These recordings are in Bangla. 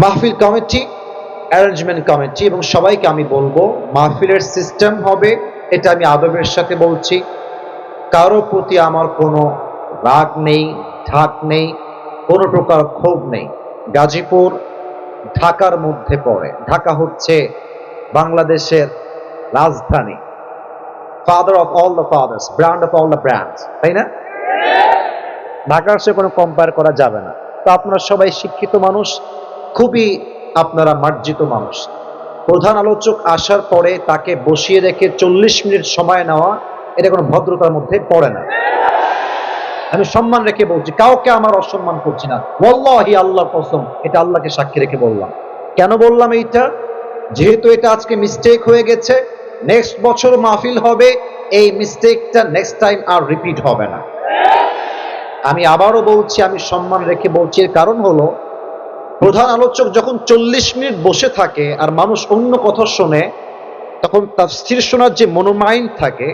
মাহফিল কমিটি অ্যারেঞ্জমেন্ট কমিটি এবং সবাইকে আমি বলব মাহফিলের সিস্টেম হবে এটা আমি আদবের সাথে বলছি কারও প্রতি আমার কোনো রাগ নেই ঢাক নেই কোনো প্রকার ক্ষোভ নেই। গাজীপুর ঢাকার মধ্যে পড়ে। ঢাকা হচ্ছে বাংলাদেশের রাজধানী। Father of all the fathers brand of all the brands তাই না? ঢাকার সে কোনো কম্পেয়ার করা যাবে না। তো আপনারা সবাই শিক্ষিত মানুষ খুবই আপনারা মার্জিত মানুষ। প্রধান আলোচক আসার পরে তাকে বসিয়ে রেখে চল্লিশ মিনিট সময় নেওয়া, এটা কোনো ভদ্রতার মধ্যে পড়ে না। আমি সম্মান রেখে বলছি, কাউকে আমার অসম্মান করছি না। ওয়াল্লাহি আল্লাহ কসম, এটা আল্লাহকে সাক্ষী রেখে বললাম। কেন বললাম এইটা? যেহেতু এটা আজকে মিস্টেক হয়ে গেছে নেক্সট বছর মাহফিল হবে, এই মিস্টেকটা নেক্সট টাইম আর রিপিট হবে না। আমি আবারও বলছি, আমি সম্মান রেখে বলছি, এর কারণ হলো প্রধান আলোচক যখন চল্লিশ মিনিট বসে থাকে আর মানুষ অন্য কথা শোনে, তখন তাফসির শোনার যে মনোমাইন্ড থাকে,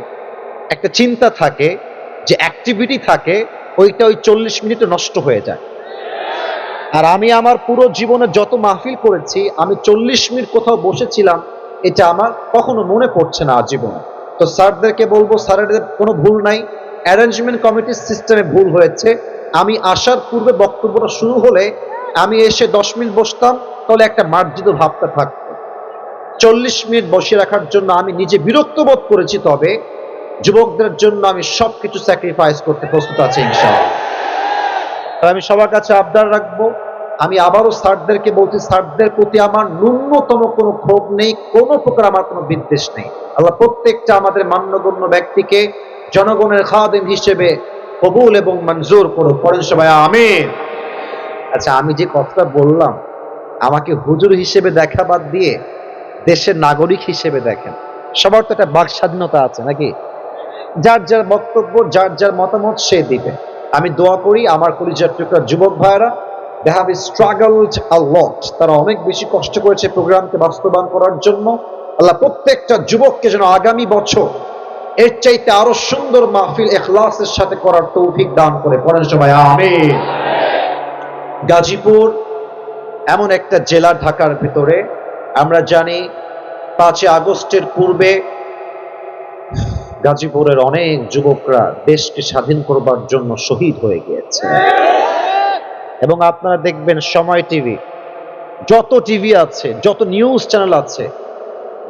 একটা চিন্তা থাকে, যে অ্যাক্টিভিটি থাকে, ওইটা ওই চল্লিশ মিনিটে নষ্ট হয়ে যায়। আর আমি আমার পুরো জীবনে যত মাহফিল করেছি, আমি চল্লিশ মিনিট কোথাও বসেছিলাম, এটা আমার কখনো মনে পড়ছে না আজীবনে। তো স্যারদেরকে বলব, স্যারেদের কোনো ভুল নাই অ্যারেঞ্জমেন্ট কমিটির সিস্টেমে ভুল হয়েছে। আমি আসার পূর্বে বক্তব্যটা শুরু হলে আমি এসে দশ মিনিট বসতাম, তাহলে একটা মার্জিত ভাবটা থাকতো। চল্লিশ মিনিট বসিয়ে রাখার জন্য আমি নিজে বিরক্ত বোধ করেছি, তবে যুবকদের জন্য আমি সবকিছু স্যাক্রিফাইস করতে প্রস্তুত আছি, ইনশাআল্লাহ। আমি সবার কাছে আবদার রাখব, আমি আবারও স্যারদেরকে বলছি, স্যারদের প্রতি আমার ন্যূনতম কোনো ক্ষোভ নেই, কোনো প্রকার আমার কোনো বিদ্বেষ নেই। আল্লাহ প্রত্যেকটা আমাদের মান্যগণ্য ব্যক্তিকে জনগণের খাদিম হিসেবে কবুল এবং মঞ্জুর করো পরেন সবাই, আমিন। আচ্ছা আমি যে কথাটা বললাম, আমাকে হুজুর হিসেবে দেখা বাদ দিয়ে দেশের নাগরিক হিসেবে দেখেন। সবার তো একটা বাক স্বাধীনতা আছে নাকি? যার যার বক্তব্য, যার যার মতামত সে দিবে। আমি দোয়া করি আমার টুকরা যুবক ভাইরা দে হ্যাভ স্ট্রাগলড আ লট তারা অনেক বেশি কষ্ট করেছে প্রোগ্রামকে বাস্তবায়ন করার জন্য। আল্লাহ প্রত্যেকটা যুবককে যেন আগামী বছর এর চাইতে আরও সুন্দর মাহফিল এখলাসের সাথে করার তৌফিক দান করে। পরের সময় আমিন। গাজীপুর, এমন একটা জেলা ঢাকার ভিতরে। আমরা জানি পাঁচই আগস্টের পূর্বে গাজীপুরের অনেক যুবকরা দেশকে স্বাধীন করবার জন্য শহীদ হয়ে গিয়েছে। এবং আপনারা দেখবেন সময় টিভি, যত টিভি আছে, যত নিউজ চ্যানেল আছে,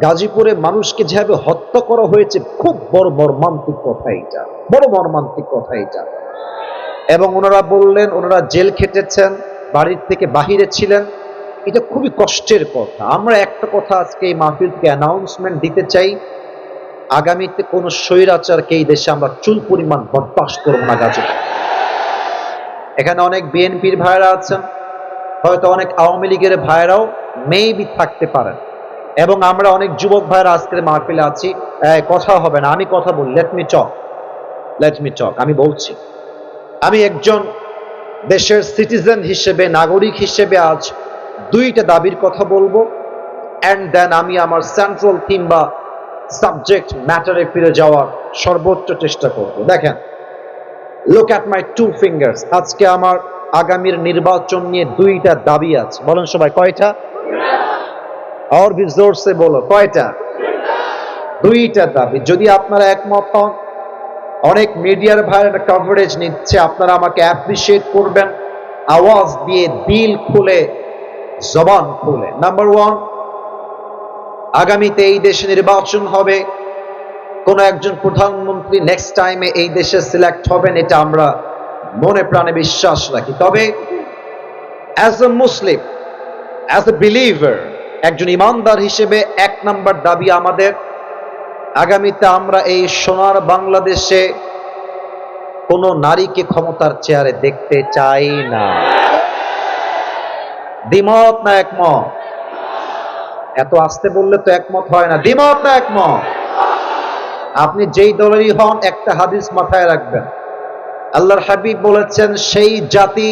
গাজীপুরে মানুষকে যেভাবে হত্যা করা হয়েছে, খুব বড় মর্মান্তিক কথা এটা, বড় মর্মান্তিক কথা এটা। এবং ওনারা বললেন, ওনারা জেল খেটেছেন, বাড়ির থেকে বাহিরে ছিলেন। এটা খুবই কষ্টের কথা। আমরা একটা কথা আজকে এই মাহফিল থেকে অ্যানাউন্সমেন্ট দিতে চাই। আগামীতে কোনো স্বৈরাচারকে এই দেশে আমরা চুল পরিমাণ বরদাস্ত করব না গাজীপুর এখানে অনেক বিএনপির ভাইরা আছেন, হয়তো অনেক আওয়ামী লীগের ভাইরাও মেবি থাকতে পারেন। এবং আমরা অনেক যুবক ভাইরা আজকের মাহফিলে আছি। কথা হবে না। আমি কথা বলি let me talk let me talk আমি বলছি। আমি একজন দেশের সিটিজেন হিসেবে, নাগরিক হিসেবে আজ দুইটা দাবির কথা বলব। অ্যান্ড দেন আমি আমার সেন্ট্রাল থিম বা সাবজেক্ট ম্যাটারে ফিরে যাওয়ার সর্বোচ্চ চেষ্টা করব। দেখেন look at my two fingers আজকে আমার আগামীর নির্বাচন নিয়ে দুইটা দাবি আছে। বলেন সবাই, কয়টা? আর জোরসে বলো, কয়টা? দুইটা দাবি। যদি আপনারা একমত হন অনেক মিডিয়ার ভাইয়ের কভারেজ নিচ্ছে, আপনারা আমাকে অ্যাপ্রিসিয়েট করবেন। আওয়াজ দিয়ে দিল খুলে, জবান খুলে। নাম্বার ওয়ান আগামীতে এই দেশে নির্বাচন হবে। কোন একজন প্রধানমন্ত্রী নেক্সট টাইমে এই দেশে সিলেক্ট হবেন, এটা আমরা মনে প্রাণে বিশ্বাস রাখি। তবে as a Muslim as a believer একজন ইমানদার হিসেবে এক নাম্বার দাবি আমাদের আগামীতে আমরা এই সোনার বাংলাদেশে কোন নারীকে ক্ষমতার চেয়ারে দেখতে চাই না। দ্বিমত না একমত? এত আসতে বললে তো একমত হয় না। দ্বিমত না একমত? আপনি যেই দলেরই হন, একটা হাদিস মাথায় রাখবেন। আল্লাহর হাবিব বলেছেন, সেই জাতি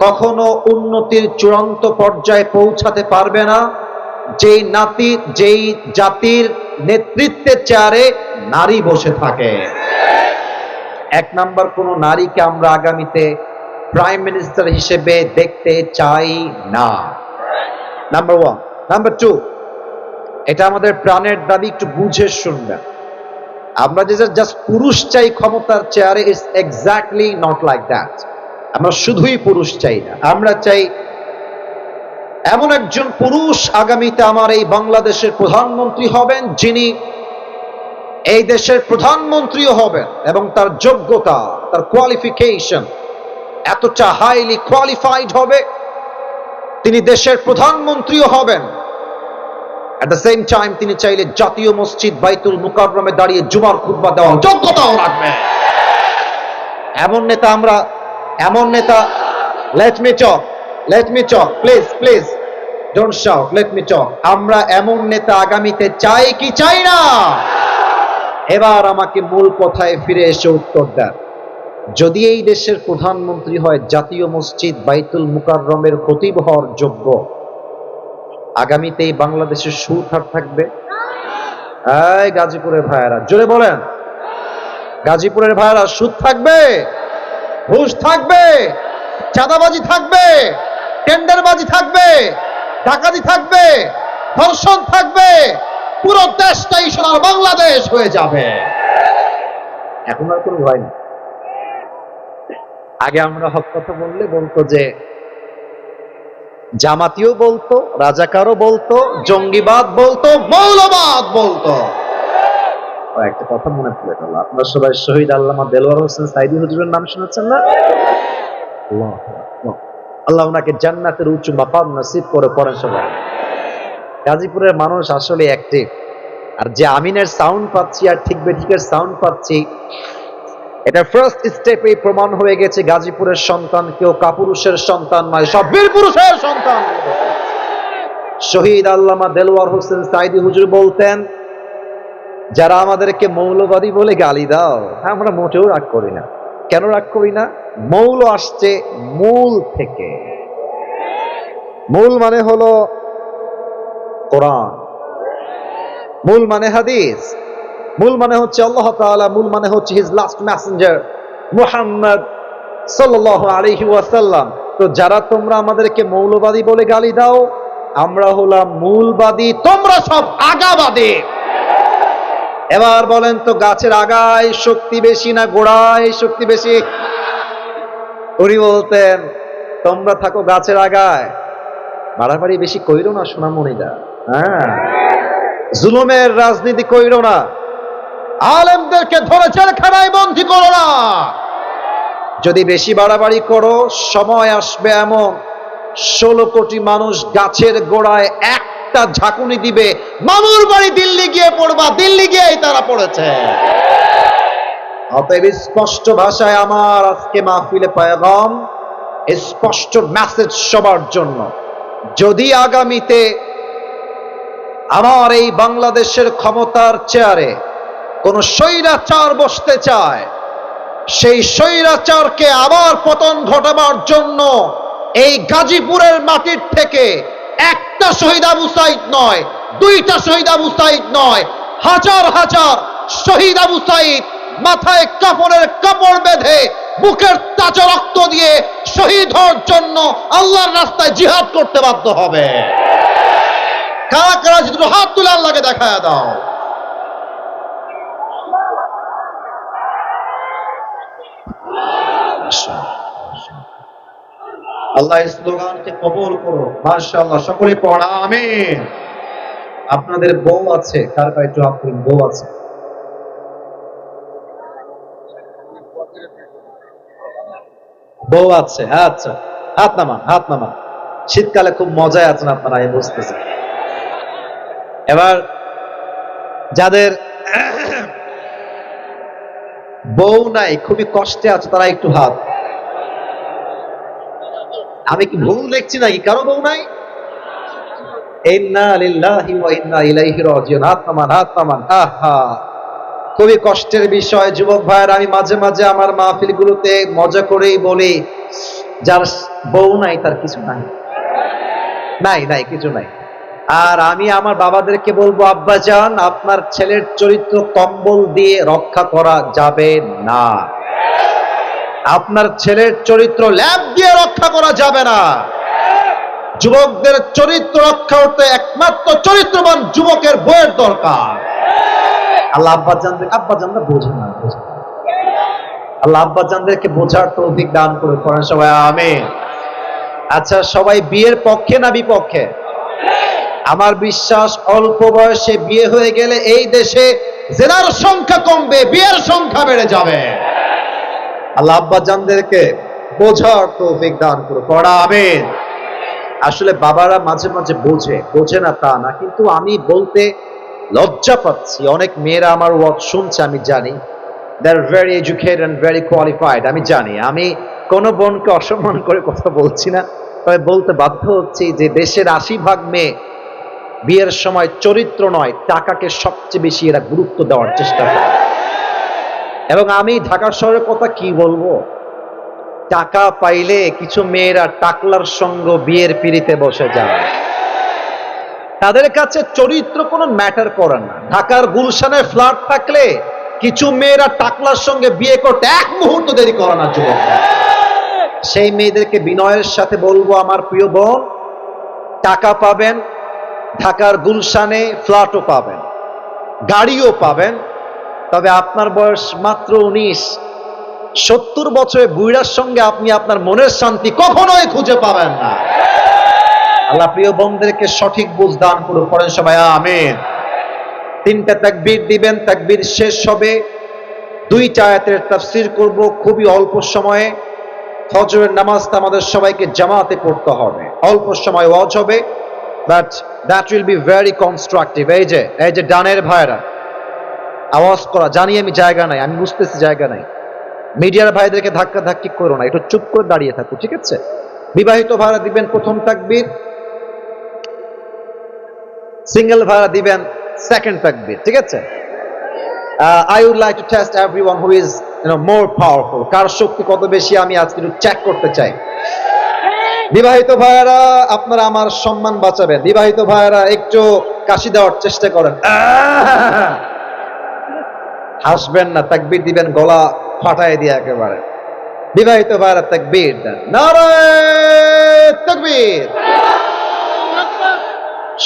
কখনো উন্নতির চূড়ান্ত পর্যায়ে পৌঁছাতে পারবে না। যেই নাতি, যেই জাতির নেতৃত্বের চেয়ারে নারী বসে থাকে। এক নাম্বার কোন নারীকে আমরা আগামীতে প্রাইম মিনিস্টার হিসেবে দেখতে চাই না। নাম্বার ওয়ান নাম্বার টু এটা আমাদের প্রাণের দাবি, একটু বুঝে শুনবেন। আমরা যে জাস্ট পুরুষ চাই ক্ষমতার চেয়ারে it's exactly not like that আমরা শুধুই পুরুষ চাই না। আমরা চাই এমন একজন পুরুষ আগামীতে আমার এই বাংলাদেশের প্রধানমন্ত্রী হবেন, যিনি এই দেশের প্রধানমন্ত্রীও হবেন এবং তার যোগ্যতা, তার কোয়ালিফিকেশন এতটা হাইলি কোয়ালিফাইড হবে, তিনি দেশের প্রধানমন্ত্রীও হবেন। এট দ্য সেম টাইম তিনি চাইলে জাতীয় মসজিদ বাইতুল মুকাররমে দাঁড়িয়ে জুমার খুতবা দেওয়ার যোগ্যতাও রাখবেন। এমন নেতা আমরা, এমন নেতা let me let me talk please please don't shout let me talk আমরা এমন নেতা আগামীতে চাই কি চাই না? এবার আমাকে মূল কথায় ফিরে এসে উত্তর দেন। যদি এই দেশের প্রধানমন্ত্রী হয়, জাতীয় মসজিদ বাইতুল মুকাররমের খতিব হওয়ার যোগ্য। আগামীতে বাংলাদেশের সুথার থাকবে। এই গাজীপুরের ভাইয়েরা, জোরে বলেন। গাজীপুরের ভাইয়েরা সুদ থাকবে ঘুষ থাকবে, চাঁদাবাজি থাকবে। টেন্ডারবাজি থাকবে, ডাকাতি থাকবে, ধর্ষণ থাকবে, পুরো দেশটাই সোনার বাংলাদেশ হয়ে যাবে। এখন আর কোনো ভয় নেই। আগে আমরা হক কথা বললে বলতো যে, জামাতিও বলতো, রাজাকারও বলতো, জঙ্গিবাদ বলতো, মৌলবাদ বলতো। একটা কথা মনে পড়ে গেল, আপনার সবাই শহীদ আল্লামা দেলোয়ার হোসেন সাইদি হুজুরের নাম শুনেছেন না? আল্লাহু ওনাকে জান্নাতের উঁচু মাপাম নসিব করে পড়েন সবাই। গাজীপুরের মানুষ আসলে অ্যাক্টিভ আর যে আমিনের সাউন্ড পাচ্ছি আর ঠিক বেঠিকের সাউন্ড পাচ্ছি, এটা ফার্স্ট স্টেপে প্রমাণ হয়ে গেছে গাজীপুরের সন্তান, কেউ কাপুরুষের সন্তান নয়, সব বীর পুরুষের সন্তান। শহীদ আল্লামা দেলোয়ার হোসেন সাইদি হুজুর বলতেন, যারা আমাদেরকে মৌলবাদী বলে গালি দাও হ্যাঁ আমরা মোটেও রাগ করি না। কেন রাগ করি না? মৌল আসছে মূল থেকে। মূল মানে হলো কোরআন। মূল মানে হাদিস। মূল মানে হচ্ছে আল্লাহ তাআলা, মূল মানে হচ্ছে হিজ লাস্ট মেসেঞ্জার মুহাম্মদ সাল্লাল্লাহু আলাইহি ওয়াসাল্লাম। তো যারা তোমরা আমাদেরকে মৌলবাদী বলে গালি দাও, আমরা হলাম মূলবাদী, তোমরা সব আগাবাদী। এবার বলেন তো, গাছের আগায় শক্তি বেশি না গোড়ায় শক্তি বেশি? উনি বলতেন, তোমরা থাকো গাছের আগায়। বাড়াবাড়ি বেশি কইরো না সোনামণিরা হ্যাঁ। জুলুমের রাজনীতি কইরো না। আলেমদেরকে ধরে জেলখানায় বন্দি করো না। যদি বেশি বাড়াবাড়ি করো, সময় আসবে এমন। ষোলো কোটি মানুষ গাছের গোড়ায় একটা ঝাঁকুনি দিবে মামুর বাড়ি দিল্লি গিয়ে পড়বা, দিল্লি গিয়েই তারা পড়েছে। অতএব স্পষ্ট ভাষায় আমার আজকে মাহফিলে পায়গাম স্পষ্ট মেসেজ সবার জন্য। যদি আগামীতে আমার এই বাংলাদেশের ক্ষমতার চেয়ারে কোন স্বৈরাচার বসতে চায়, সেই স্বৈরাচারকে আবার পতন ঘটাবার জন্য এই গাজীপুরের মাটির থেকে একটা শহীদ আবু সাইদ নয় দুইটা শহীদ আবু সাইদ নয়, হাজার হাজার শহীদ আবু সাইদ মাথায় কাপড়ের কাপড় বেঁধে, বুকের তাজা রক্ত দিয়ে শহীদ হওয়ার জন্য আল্লাহর রাস্তায় জিহাদ করতে বাধ্য হবে। কারা যদি হাত তুলে আল্লাহকে দেখায় দাও। আল্লাহ স্লোগানকে কবল করো মাশাআল্লাহ সকলে পড়া, আমিন। আপনাদের বউ আছে? কার কার একটু হাত বউ আছে? বউ আছে হ্যাঁ আচ্ছা। হাত নামান হাত নামান। শীতকালে খুব মজায় আছেন আপনারা, আমি বুঝতেছি। এবার যাদের বউ নাই, খুবই কষ্টে আছে, তারা একটু হাত। আমি কি ভুল দেখছি নাকি? কারও বউ নাই? খুবই কষ্টের বিষয়, যুবক ভাইয়ের, আমি মাঝে মাঝে আমার মাহফিলগুলোতে মজা করেই বলি, যার বউ নাই, তার কিছু নাই। নাই নাই, কিছু নাই। আর আমি আমার বাবাদেরকে বলব, আব্বা যান আপনার ছেলের চরিত্র কম্বল দিয়ে রক্ষা করা যাবে না। আপনার ছেলের চরিত্র ল্যাব দিয়ে রক্ষা করা যাবে না। যুবকদের চরিত্র রক্ষা করতে একমাত্র চরিত্রবান যুবকের বইয়ের দরকার। আল্লাহ আব্বা জানদের আব্বা জানরা বোঝে না। আল্লাহ আব্বা জানদেরকে বোঝার তৌফিক দান করে পড়েন সবাই, আমিন। আচ্ছা সবাই বিয়ের পক্ষে না বিপক্ষে? আমার বিশ্বাস, অল্প বয়সে বিয়ে হয়ে গেলে এই দেশে জেনার সংখ্যা কমবে, বিয়ের সংখ্যা বেড়ে যাবে। আল্লাহ আব্বা জানদেরকে বোঝার তৌফিক দান করে পড়া, আমিন। আসলে বাবারা মাঝে মাঝে বোঝে বোঝে না তা না, কিন্তু আমি বলতে লজ্জা পাচ্ছি। অনেক মেয়েরা আমার ওয়াজ শুনছে, আমি জানি। They are very educated and very qualified আমি জানি। আমি কোনো বোনকে অসম্মান করে কথা বলছি না, তবে বলতে বাধ্য হচ্ছি যে দেশের আশি ভাগ মেয়ে বিয়ের সময় চরিত্র নয়, টাকাকে সবচেয়ে বেশি এরা গুরুত্ব দেওয়ার চেষ্টা করে। এবং আমি ঢাকা শহরের কথা কি বলব? টাকা পাইলে কিছু মেয়েরা টাকলার সঙ্গ বিয়ের পিড়িতে বসে যায়। তাদের কাছে চরিত্র কোনো ম্যাটার করে না। ঢাকার গুলশানে ফ্ল্যাট থাকলে কিছু মেয়েরা টাকলার সঙ্গে বিয়ে করতে এক মুহূর্ত দেরি করে না যুবকরা সেই মেয়েদেরকে বিনয়ের সাথে বলব, আমার প্রিয় বোন, টাকা পাবেন, ঢাকার গুলশানে ফ্ল্যাটও পাবেন, গাড়িও পাবেন, তবে আপনার বয়স মাত্র উনিশ। সত্তর বছরের বুড়ার সঙ্গে আপনি আপনার মনের শান্তি কখনোই খুঁজে পাবেন না। আল্লাহ প্রিয় বোনদেরকে সঠিক বুঝ দান করে করেন সবাই, আমিন। তিনটা তাকবীর দিবেন, তাকবীর শেষ হবে। দুইটা আয়াতের তাফসীর করব খুবই অল্প সময়ে। ফজরের নামাজটা আমাদের সবাইকে জামাতে পড়তে হবে। অল্প সময় ওয়াজ হবে but that will be very constructive এই যে এই যে ডানের ভাইরা আওয়াজ করা, জানি আমি জায়গা নাই, আমি বুঝতেছি জায়গা নাই। মিডিয়ার ভাইদেরকে ধাক্কা ধাক্কি করো না, একটু চুপ করে দাঁড়িয়ে থাকো, ঠিক আছে? বিবাহিত ভাড়া দিবেন প্রথম তাকবীর, সিঙ্গেল ভাড়া দিবেন সেকেন্ড তাকবীর, ঠিক আছে? I would like to test everyone who is you know more powerful কার শক্তি কত বেশি আমি আজকে একটু চেক করতে চাই। বিবাহিত ভাইয়ারা, আপনারা আমার সম্মান বাঁচাবেন। বিবাহিত ভাইয়ারা, একটু কাশি দেওয়ার চেষ্টা করেন। হাসবেন না, তাকবীর দিবেন, গলা ফাটায় দিয়ে একেবারে। বিবাহিত ভাইয়ারা তাকবীর দেন। তাকবীর।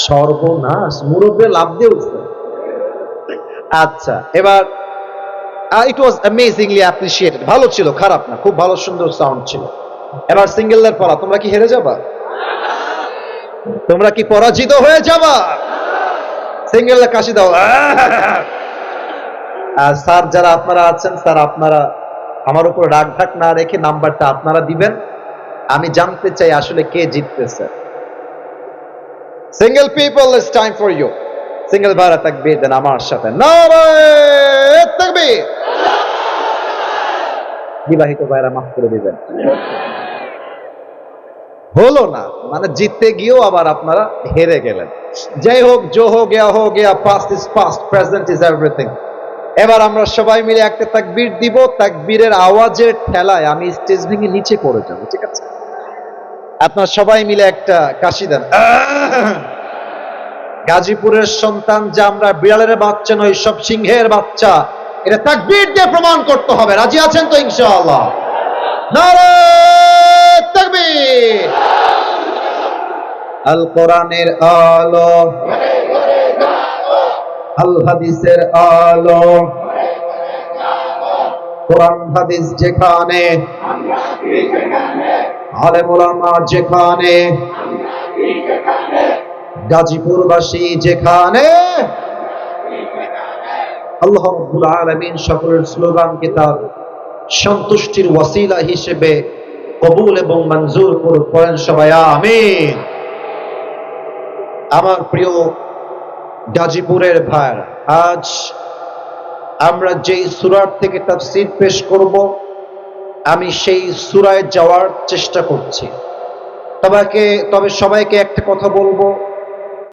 সর্বনাশ মুরব্বী লাভ দিয়ে উঠছে। আচ্ছা এবার ইট ওয়াজ অ্যামেজিংলি অ্যাপ্রিসিয়েটেড ভালো ছিল, খারাপ না, খুব ভালো সুন্দর সাউন্ড ছিল। এবার সিঙ্গেলদের পড়া, তোমরা কি হেরে যাবা? তোমরা কি পরাজিত হয়ে যাবা? সিঙ্গেলরা কাশি দাও স্যার যারা আপনারা আছেন স্যার আপনারা আমার উপর রাগ ঢাক না রেখে নাম্বারটা আপনারা দিবেন। আমি জানতে চাই আসলে কে জিততেছে। Single people is time for you single ভাড়া তাকবীর দেন আমার সাথে। বিবাহিত ভাইরা মাফ করে দিবেন। হলো না মানে জিততে গিয়েও আবার আপনারা হেরে গেলেন। যাই হোক জো হো গেয়া হো Gaya past is past present is everything এবার আমরা সবাই মিলে একটা তাকবীর দিব, তাকবীরের আওয়াজের ঠেলায় আমি স্টেজ ভেঙে নিচে পড়ে যাব, ঠিক আছে? আপনার সবাই মিলে একটা কাশি দেন। গাজীপুরের সন্তান যে আমরা বিড়ালের বাচ্চা নই সব সিংহের বাচ্চা, এটা তাকবীর দিয়ে প্রমাণ করতে হবে। রাজি আছেন তো ইনশাআল্লাহ? তাকবীর! আল কোরআনের আলো আল হাদিসের আলো কোরআন হাদিস যেখানে আলেম যেখানে, গাজীপুরবাসী যেখানে, আল্লাহ রাব্বুল আলামিন সকলের স্লোগানকে তার সন্তুষ্টির ওয়াসিলা হিসেবে কবুল এবং মঞ্জুর করে করেন সবাই, আমিন। আমার প্রিয় গাজীপুরের ভাই আজ আমরা যেই সুরার থেকে তাফসীর পেশ করব, আমি সেই সুরায় যাওয়ার চেষ্টা করছি। তবে তবে সবাইকে একটা কথা বলব।